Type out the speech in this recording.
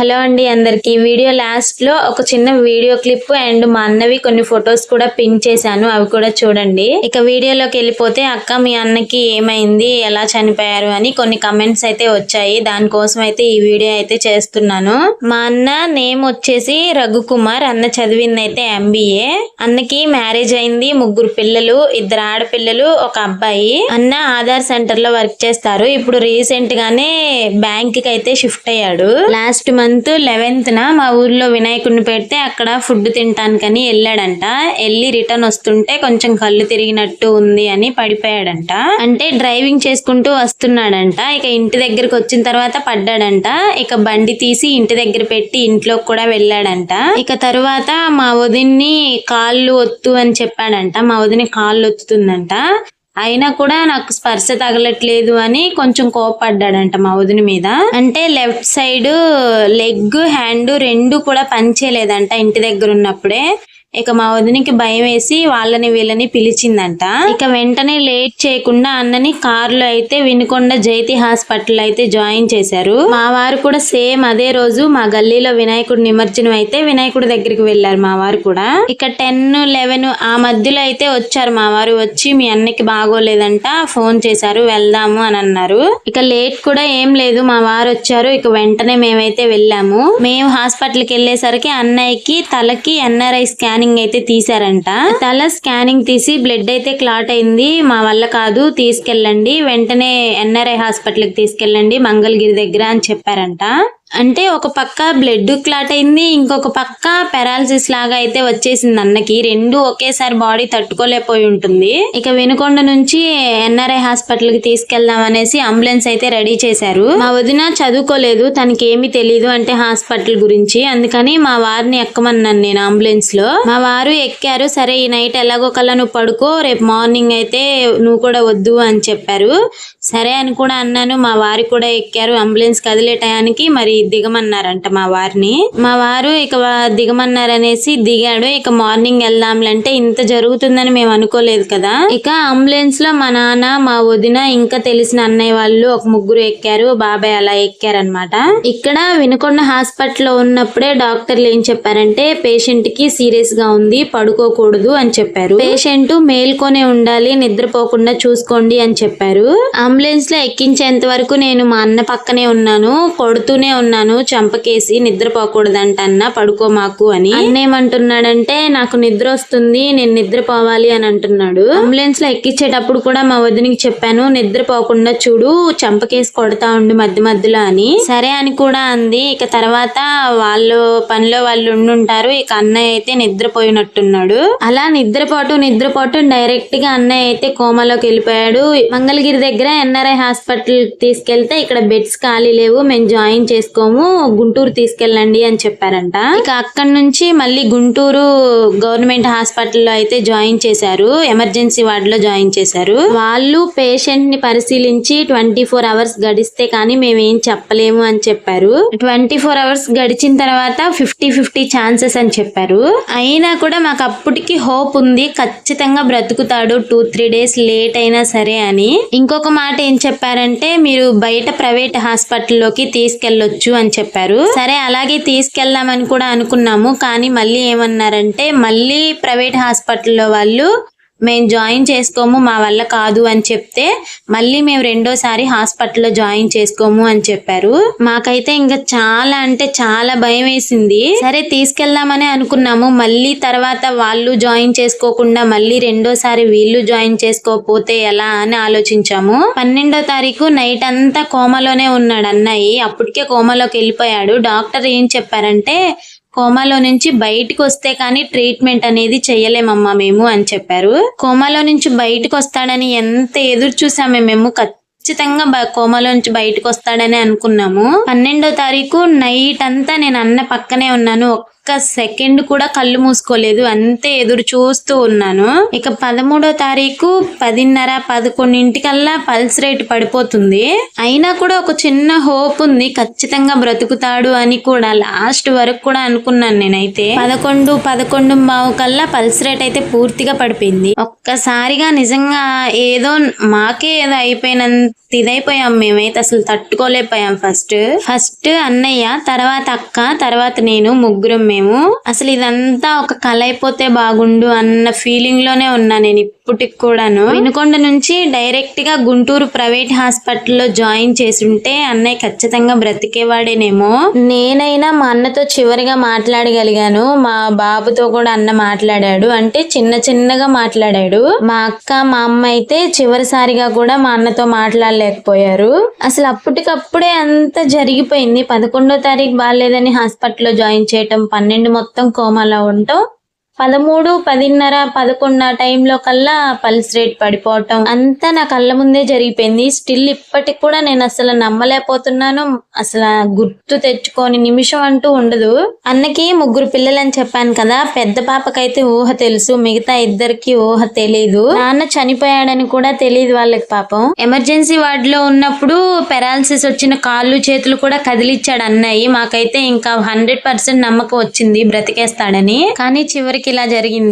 Hello అండి అందరికీ. Video లాస్ట్లో ఒక చిన్న వీడియో క్లిప్ అండ్ మా అన్నవి కొన్ని ఫొటోస్ కూడా పిన్ చేశాను. అవి కూడా చూడండి. ఇక వీడియోలోకి వెళ్ళిపోతే అక్క మీ అన్నకి ఏమైంది? ఎలా చనిపోయారు? అని కొన్ని కమెంట్స్ అయితే వచ్చాయి. దానికోసం అయితే ఈ వీడియో అయితే చేస్తున్నాను. మా అన్న నేమ్ వచ్చేసి రఘుకుమార్. అన్న చదివింది అయితే ఎంబీఏ అన్నకి మ్యారేజ్ అయింది. ముగ్గురు పిల్లలు ఇద్దరు ఆడపిల్లలు ఒక అబ్బాయి. అన్న ఆధార్ సెంటర్లో వర్క్ చేస్తారు. ఇప్పుడు రీసెంట్ గానే బ్యాంక్కి అయితే షిఫ్ట్ అయ్యాడు. లాస్ట్ మంత్ లెవెన్త్ లెవెన్త్న మా ఊర్లో వినాయకుడిని పెడితే అక్కడ ఫుడ్ తినటానికని వెళ్ళాడంట వెళ్ళి రిటర్న్ వస్తుంటే కొంచెం కళ్ళు తిరిగినట్టు ఉంది అని పడిపోయాడంట. అంటే డ్రైవింగ్ చేసుకుంటూ వస్తున్నాడంట. ఇక ఇంటి దగ్గరకు వచ్చిన తర్వాత పడ్డాడంట. ఇక బండి తీసి ఇంటి దగ్గర పెట్టి ఇంట్లోకి కూడా వెళ్ళాడంట. ఇక తరువాత మా వదిన్ని కాళ్ళు ఒత్తు అని చెప్పాడంట. మా వదిన కాళ్ళు ఒత్తుతుందంట. అయినా కూడా నాకు స్పర్శ తగలట్లేదు అని కొంచెం కోపడ్డాడంట మా వదిన మీద. అంటే లెఫ్ట్ సైడ్ లెగ్ హ్యాండ్ రెండు కూడా పనిచేయలేదంట ఇంటి దగ్గర ఉన్నప్పుడే. ఇక మా వదినికి భయం వేసి వాళ్ళని వీళ్ళని పిలిచిందంట. ఇక వెంటనే లేట్ చేయకుండా అన్నని కారులో అయితే వినుకొండ జైతి హాస్పిటల్ అయితే జాయిన్ చేశారు. మా వారు కూడా సేమ్ అదే రోజు మా గల్లీలో వినాయకుడు నిమజ్జనం అయితే వినాయకుడి దగ్గరికి వెళ్ళారు మా వారు కూడా. ఇక టెన్ లెవెన్ ఆ మధ్యలో అయితే వచ్చారు మా వారు. వచ్చి మీ అన్నకి బాగోలేదంట ఫోన్ చేశారు వెళ్దాము అని అన్నారు. ఇక లేట్ కూడా ఏం లేదు మా వారు వచ్చారు. ఇక వెంటనే మేమైతే వెళ్ళాము. మేము హాస్పిటల్కి వెళ్ళేసరికి అన్నయ్యకి తలకి ఎన్ఆర్ఐ స్కాన్ స్కానింగ్ అయితే తీసారంట తల స్కానింగ్ తీసి బ్లడ్ అయితే క్లాట్ అయింది. మా వల్ల కాదు తీసుకెళ్ళండి. వెంటనే ఎన్ఆర్ఐ హాస్పిటల్కి తీసుకెళ్ళండి మంగళగిరి దగ్గర అని చెప్పారంట. అంటే ఒక పక్క బ్లడ్ క్లాట్ అయింది ఇంకొక పక్క పెరాలసిస్ లాగా అయితే వచ్చేసింది అన్నకి. రెండు ఒకేసారి బాడీ తట్టుకోలేకపోయి ఉంటుంది. ఇక వెనుకొండ నుంచి ఎన్ఆర్ఐ హాస్పిటల్కి తీసుకెళ్దాం అనేసి అంబులెన్స్ అయితే రెడీ చేశారు. మా వదిన చదువుకోలేదు తనకి ఏమీ తెలియదు అంటే హాస్పిటల్ గురించి. అందుకని మా వారిని ఎక్కమన్నాను నేను అంబులెన్స్లో. మా వారు ఎక్కారు సరే ఈ నైట్ ఎలాగో కల్లా నువ్వు పడుకో రేపు మార్నింగ్ అయితే నువ్వు కూడా వద్దు అని చెప్పారు. సరే అని కూడా అన్నాను మా వారి కూడా ఎక్కారు అంబులెన్స్ కదిలే టయానికి. మరి దిగమన్నారంట మా వారిని. మా వారు ఇక దిగమన్నారనేసి దిగాడు. ఇక మార్నింగ్ వెళ్దాంలంటే ఇంత జరుగుతుందని మేము అనుకోలేదు కదా. ఇక అంబులెన్స్లో మా నాన్న మా వదిన ఇంకా తెలిసిన అన్నయ్య వాళ్ళు ఒక ముగ్గురు ఎక్కారు. బాబాయ్ అలా ఎక్కారనమాట ఇక్కడ వినుకొండ హాస్పిటల్లో ఉన్నప్పుడే డాక్టర్లు ఏం చెప్పారంటే పేషెంట్కి సీరియస్గా ఉంది పడుకోకూడదు అని చెప్పారు. పేషెంట్ మేల్కొనే ఉండాలి నిద్రపోకుండా చూసుకోండి అని చెప్పారు. అంబులెన్స్లో ఎక్కించేంత వరకు నేను మా అన్న పక్కనే ఉన్నాను. కొడుతూనే ఉన్నాను చంపకేసి నిద్రపోకూడదంటన్నా పడుకో మాకు అని. అన్నేమంటున్నాడంటే నాకు నిద్ర వస్తుంది నేను నిద్రపోవాలి అని అంటున్నాడు. అంబులెన్స్లో ఎక్కించేటప్పుడు కూడా మా వదినికి చెప్పాను నిద్రపోకుండా చూడు చంపకేసి కొడతా ఉండు మధ్య మధ్యలో అని. సరే అని కూడా అంది. ఇక తర్వాత వాళ్ళు పనిలో వాళ్ళు ఉండుంటారు ఇక అన్నయ్య అయితే నిద్రపోయినట్టున్నాడు. అలా నిద్రపోటు నిద్రపోటు డైరెక్ట్గా అన్నయ్య అయితే కోమాలోకి వెళ్ళిపోయాడు. మంగళగిరి దగ్గర ఎన్ఆర్ఐ హాస్పిటల్ తీసుకెళ్తే ఇక్కడ బెడ్స్ ఖాళీ లేవు మేము జాయిన్ చేసుకో తీసుకోము గుంటూరు తీసుకెళ్ళండి అని చెప్పారంట. ఇక అక్కడి నుంచి మళ్ళీ గుంటూరు గవర్నమెంట్ హాస్పిటల్లో అయితే జాయిన్ చేశారు. ఎమర్జెన్సీ వార్డులో జాయిన్ చేశారు. వాళ్ళు పేషెంట్ని పరిశీలించి ట్వంటీ ఫోర్ అవర్స్ గడిస్తే కానీ మేమేం చెప్పలేము అని చెప్పారు. ట్వంటీ ఫోర్ అవర్స్ గడిచిన తర్వాత ఫిఫ్టీ ఫిఫ్టీ ఛాన్సెస్ అని చెప్పారు. అయినా కూడా మాకు అప్పటికి హోప్ ఉంది. ఖచ్చితంగా బ్రతుకుతాడు. టూ త్రీ డేస్ లేట్ అయినా సరే అని. ఇంకొక మాట ఏం చెప్పారంటే మీరు బయట ప్రైవేట్ హాస్పిటల్లోకి తీసుకెళ్ళొచ్చు అని చెప్పారు. సరే అలాగే తీసుకెళ్దామని కూడా అనుకున్నాము. కానీ మళ్ళీ ఏమన్నారంటే మళ్ళీ ప్రైవేట్ హాస్పిటల్లో వాళ్ళు మేము జాయిన్ చేసుకోము మా వల్ల కాదు అని చెప్తే మళ్ళీ మేము రెండోసారి హాస్పిటల్లో జాయిన్ చేసుకోము అని చెప్పారు. మాకైతే ఇంకా చాలా అంటే చాలా భయం వేసింది. సరే తీసుకెళ్దామని అనుకున్నాము. మళ్ళీ తర్వాత వాళ్ళు జాయిన్ చేసుకోకుండా మళ్ళీ రెండోసారి వీళ్ళు జాయిన్ చేసుకోకపోతే ఎలా అని ఆలోచించాము. పన్నెండో తారీఖు నైట్ అంతా కోమలోనే ఉన్నాడు అన్నయ్య. అప్పటికే కోమలోకి వెళ్ళిపోయాడు. డాక్టర్ ఏం చెప్పారంటే కోమాలో నుంచి బయటకు వస్తే కానీ ట్రీట్మెంట్ అనేది చెయ్యలేమమ్మా మేము అని చెప్పారు. కోమాలో నుంచి బయటకు వస్తాడని ఎంత ఎదురు చూసామే మేము. ఖచ్చితంగా బ- కోమాలో నుంచి బయటకు వస్తాడని అనుకున్నాము. పన్నెండో తారీఖు నైట్ అంతా నేను అన్న పక్కనే ఉన్నాను. ఒక్క సెకండ్ కూడా కళ్ళు మూసుకోలేదు. అంతే ఎదురు చూస్తూ ఉన్నాను. ఇక పదమూడో తారీఖు పదిన్నర పదకొండింటికల్లా పల్స్ రేట్ పడిపోతుంది. అయినా కూడా ఒక చిన్న హోప్ ఉంది. ఖచ్చితంగా బ్రతుకుతాడు అని కూడా లాస్ట్ వరకు కూడా అనుకున్నాను నేనైతే. పదకొండు పదకొండు బావు కల్లా పల్స్ రేట్ అయితే పూర్తిగా పడిపోయింది. ఒక్కసారిగా నిజంగా ఏదో మాకే ఏదో అయిపోయినంత ఇదైపోయాం మేమైతే. అసలు తట్టుకోలేకపోయాం ఫస్ట్. ఫస్ట్ అన్నయ్య తర్వాత అక్క తర్వాత నేను ముగ్గురం మేము అసలు ఇదంతా ఒక కళ అయిపోతే బాగుండు అన్న ఫీలింగ్లోనే ఉన్నా నేను ఇప్పటికి కూడాను. వినుకొండ నుంచి డైరెక్ట్గా గుంటూరు ప్రైవేట్ హాస్పిటల్లో జాయిన్ చేసి ఉంటే అన్నయ్య ఖచ్చితంగా బ్రతికేవాడేనేమో. నేనైనా మా అన్నతో చివరిగా మాట్లాడగలిగాను. మా బాబుతో కూడా అన్న మాట్లాడాడు. అంటే చిన్న చిన్నగా మాట్లాడాడు. మా అక్క మా అమ్మ అయితే చివరిసారిగా కూడా మా అన్నతో మాట్లాడలేకపోయారు. అసలు అప్పటికప్పుడే అంత జరిగిపోయింది. పదకొండో తారీఖు బాగాలేదని హాస్పిటల్లో జాయిన్ చేయటం పన్నెండు పన్నెండు మొత్తం కోమాలో ఉంటూ. పదమూడు పదిన్నర పదకొండు ఆ టైంలో కల్లా పల్స్ రేట్ పడిపోవటం. అంతా నా కళ్ళ ముందే జరిగిపోయింది. స్టిల్ ఇప్పటికి కూడా నేను అసలు నమ్మలేకపోతున్నాను. అసలు గుర్తు తెచ్చుకోని నిమిషం అంటూ ఉండదు. అన్నకి ముగ్గురు పిల్లలని చెప్పాను కదా. పెద్ద పాపకైతే ఊహ తెలుసు. మిగతా ఇద్దరికి ఊహ తెలీదు. నాన్న చనిపోయాడని కూడా తెలియదు వాళ్ళకి పాపం. ఎమర్జెన్సీ వార్డులో ఉన్నప్పుడు పెరాలసిస్ వచ్చిన కాళ్ళు చేతులు కూడా కదిలిచ్చాడు అన్నయ్య. మాకైతే ఇంకా హండ్రెడ్ పర్సెంట్ నమ్మకం వచ్చింది. బ్రతికేస్తాడని. కానీ చివరికి ఇలా జరిగింది.